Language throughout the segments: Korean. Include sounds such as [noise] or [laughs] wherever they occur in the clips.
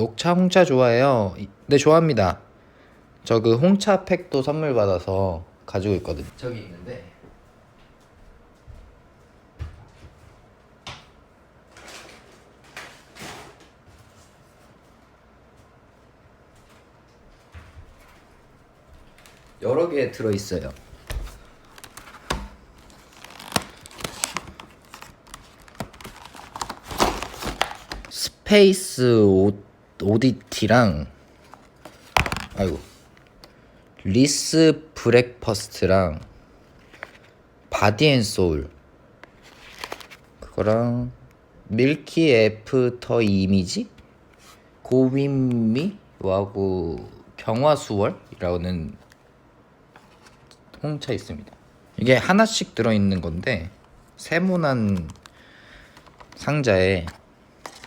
녹차 홍차 좋아해요. 이- 네 좋아합니다. 저 그 홍차 팩도 선물 받아서 가지고 있거든. 저기 있는데. 여러 개 들어 있어요. 스페이스 오, 오디티랑 아이고 리스 브렉퍼스트랑 바디앤소울 그거랑 밀키 애프터 이미지 고민미하고 경화수월이라는 홍차 있습니다. 이게 하나씩 들어있는 건데 세모난 상자에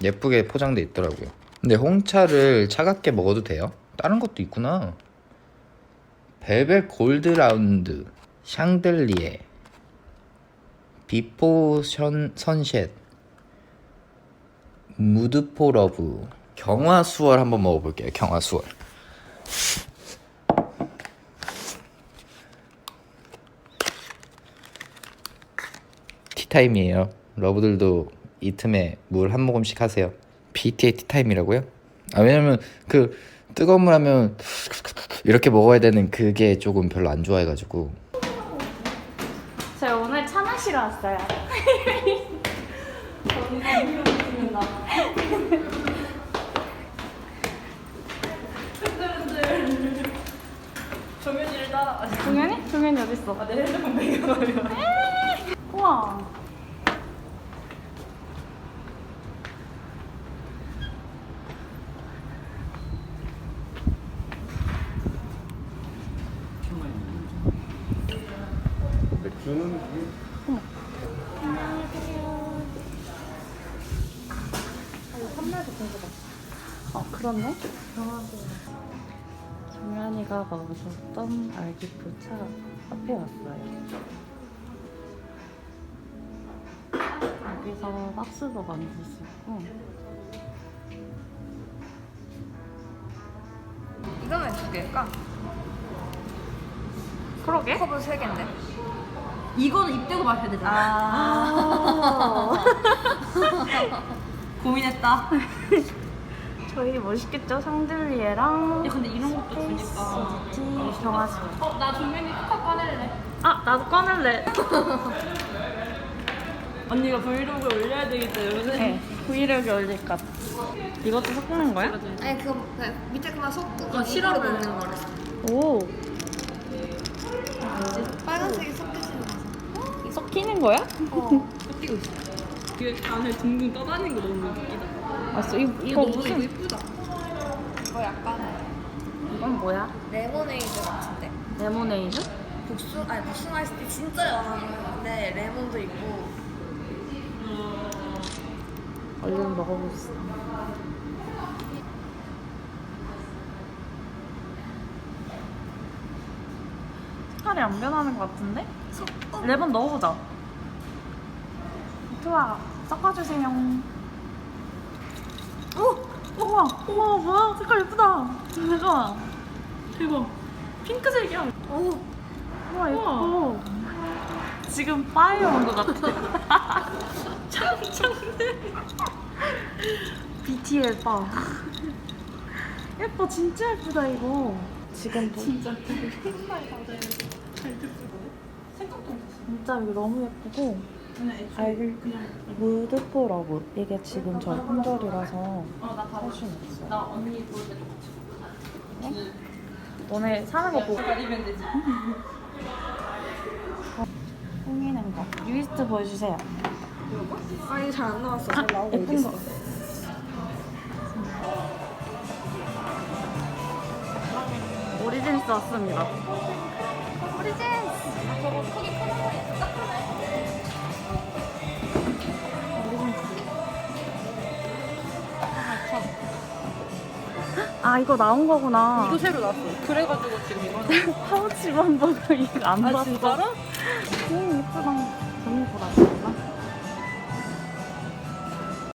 예쁘게 포장돼 있더라고요. 근데 홍차를 차갑게 먹어도 돼요? 다른 것도 있구나. 벨벳 골드 라운드, 샹들리에, 비포 션, 선셋, 무드포 러브, 경화수월 한번 먹어볼게요. 경화수월. 티타임이에요. 러브들도 이 틈에 물 한 모금씩 하세요. BT의 티타임이라고요? 아 왜냐면 그 뜨거운 물 하면 이렇게 먹어야 되는 그게 조금 별로 안 좋아해가지고 저희 오늘 차 마시러 왔어요. 정현이를 따라. 동현이 어디 있어? 아, 내 핸드폰 배경화면. 우와. 주는 어 그렇네. 정현이가 먹었던 알기프차 앞에 왔어요. 여기서 박스도 만들 수 있고. 이거는 두 개일까? 그러게? 컵은 세 개인데. 이거는 입 대고 마셔야 되잖아. 아. [laughs] 고민했다. 저희 멋있겠죠? 샹들리에랑 야, 근데 이런 것도 주니까. 소지티 경화수. 어, 나 종현이 컵 꺼낼래. 아 나도 꺼낼래. [laughs] 언니가 브이로그 올려야 되기 때문에. 네. 브이로그 올릴 것. 이것도 섞는 거야? 아니 그거 그냥 밑에 그만 섞고 어, 시럽을. 넣는 거래. 오. 빨간색이 섞여지는 섞이는 거야? 어. 섞이고 있어. 그 안에 둥둥 떠다니는 거 너무 웃기다. 알았어. 이거, 이거 무슨 예쁘다. 이거 약간 이건 뭐야? 레모네이드 같은데. 레모네이드? 복숭 아니 복숭아 아이스티 진짜 연하는데 레몬도 있고 얼른 먹어보겠어. 색깔이 안 변하는 것 같은데? 레몬 넣어보자. 좋아, 섞어주세요. 오! 우와! 우와, 뭐야? 색깔 예쁘다. 잠깐. 대박. 핑크색이야. 오. 우와, 예뻐. 지금 파이어 온것 같아. 창창들. BTL 봐. 예뻐, 진짜 예쁘다, 이거. 지금 진짜 [laughs] 진짜 이거 너무 예쁘고 알 무드포 러브 이게 지금 저 품절이라서 살 수는 없어요. 나 언니 볼 때도 같이 너네 사는 거 보고 가리면 되지. 꾸미는 거 뉴이스트 보여주세요. 아 이거 잘안 나왔어. 잘 나오고 예쁜. 거. 오리진스 왔습니다. 아 이거 나온 거구나. 이거 새로 나왔어. 그래가지고 지금 이거는. 파우치만 보고 이거 안 아 봤어. 진짜로? 오 예쁘다. 너무 보라.